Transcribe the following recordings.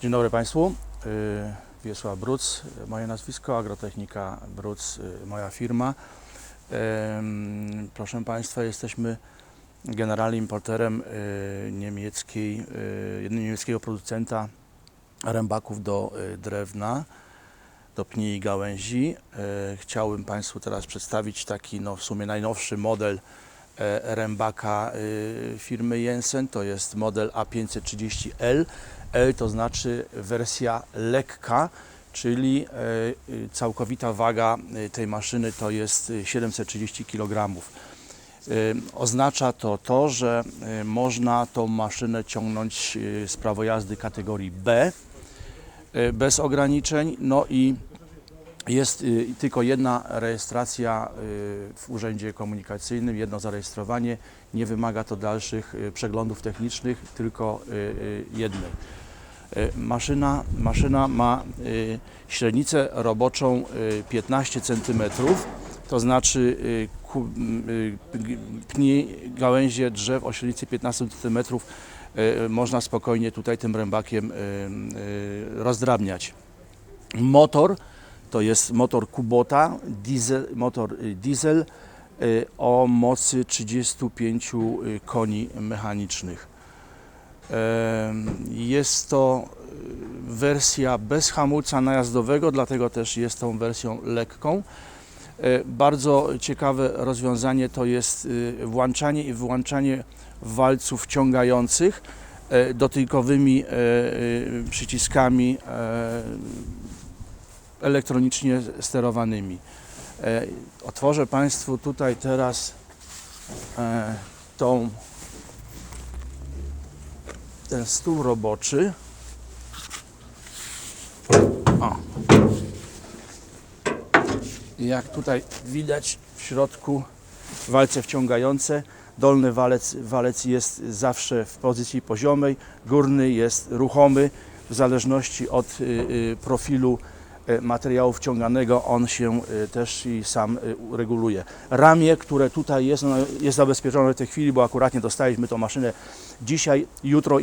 Dzień dobry Państwu. Y, Wiesław Bruc, moje nazwisko, Agrotechnika Bruc, y, moja firma. Proszę Państwa, jesteśmy generalnym importerem y, niemieckiej, jednego niemieckiego producenta rębaków do drewna, do pni i gałęzi. Chciałbym Państwu teraz przedstawić taki no, w sumie najnowszy model rębaka y, firmy Jensen. To jest model A530L. L to znaczy wersja lekka, czyli e, y, całkowita waga y, tej maszyny to jest y, 730 kg. Oznacza to to, że można tą maszynę ciągnąć z prawo jazdy kategorii B bez ograniczeń. No i jest y, tylko jedna rejestracja y, w urzędzie komunikacyjnym, jedno zarejestrowanie. Nie wymaga to dalszych y, przeglądów technicznych, tylko y, jedne. Y, Maszyna, maszyna ma średnicę roboczą y, 15 cm, to znaczy pni, gałęzie drzew o średnicy 15 cm można spokojnie tutaj tym rębakiem rozdrabniać. Motor to jest motor Kubota, diesel, motor y, diesel y, o mocy 35 y, koni mechanicznych. Jest to wersja bez hamulca najazdowego, dlatego też jest tą wersją lekką. E, Bardzo ciekawe rozwiązanie to jest włączanie i wyłączanie walców wciągających e, dotykowymi e, y, przyciskami e, elektronicznie sterowanymi. E, Otworzę Państwu tutaj teraz e, tą, ten stół roboczy. O. Jak tutaj widać w środku walce wciągające. Dolny walec, walec jest zawsze w pozycji poziomej, górny jest ruchomy. W zależności od y, y, profilu materiału wciąganego on się y, też i sam y, reguluje. Ramię, które tutaj jest, jest zabezpieczone w tej chwili, bo akuratnie dostaliśmy tą maszynę dzisiaj, jutro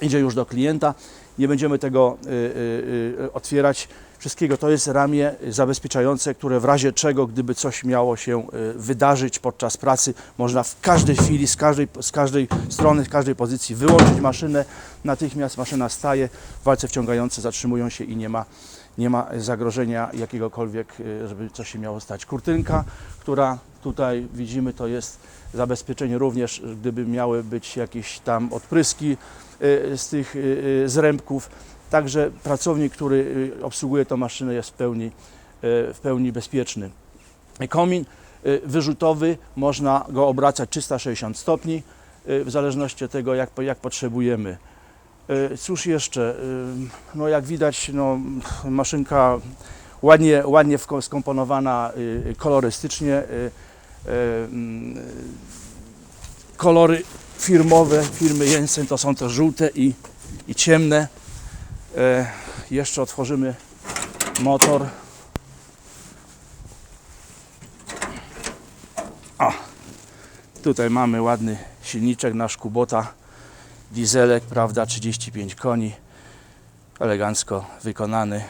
idzie już do klienta. Nie będziemy tego y, y, y, otwierać wszystkiego. To jest ramię zabezpieczające, które w razie czego, gdyby coś miało się wydarzyć podczas pracy, można w każdej chwili, z każdej, z każdej strony, z każdej pozycji wyłączyć maszynę. Natychmiast maszyna staje, walce wciągające zatrzymują się i nie ma, nie ma zagrożenia jakiegokolwiek, żeby coś się miało stać. Kurtynka, która tutaj widzimy, to jest zabezpieczenie również, gdyby miały być jakieś tam odpryski y, z tych y, y, zrębków. Także pracownik, który obsługuje tę maszynę jest w pełni, w pełni bezpieczny. Komin wyrzutowy, można go obracać 360 stopni, w zależności od tego, jak, jak potrzebujemy. Cóż jeszcze? No jak widać, no, maszynka ładnie, ładnie skomponowana kolorystycznie. Y, y, Kolory firmowe firmy Jensen to są te żółte i, i ciemne. E, jeszcze otworzymy motor. O, tutaj mamy ładny silniczek nasz Kubota dieselek, prawda, 35 koni, elegancko wykonany.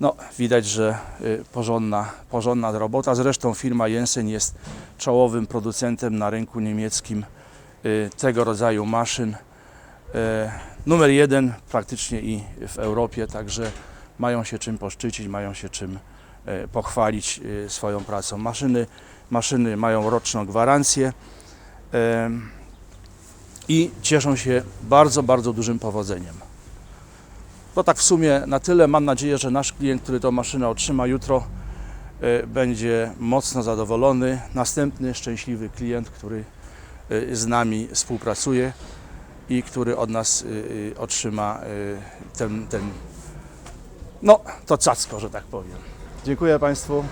No, widać, że y, porządna, porządna robota. Zresztą firma Jensen jest czołowym producentem na rynku niemieckim y, tego rodzaju maszyn. Y, Numer jeden praktycznie i w Europie, także mają się czym poszczycić, mają się czym pochwalić swoją pracą. Maszyny, maszyny mają roczną gwarancję i cieszą się bardzo, bardzo dużym powodzeniem. To tak w sumie na tyle. Mam nadzieję, że nasz klient, który tą maszynę otrzyma jutro, y, będzie mocno zadowolony. Następny szczęśliwy klient, który y, z nami współpracuje i który od nas y, otrzyma ten, ten, no to cacko, że tak powiem. Dziękuję Państwu.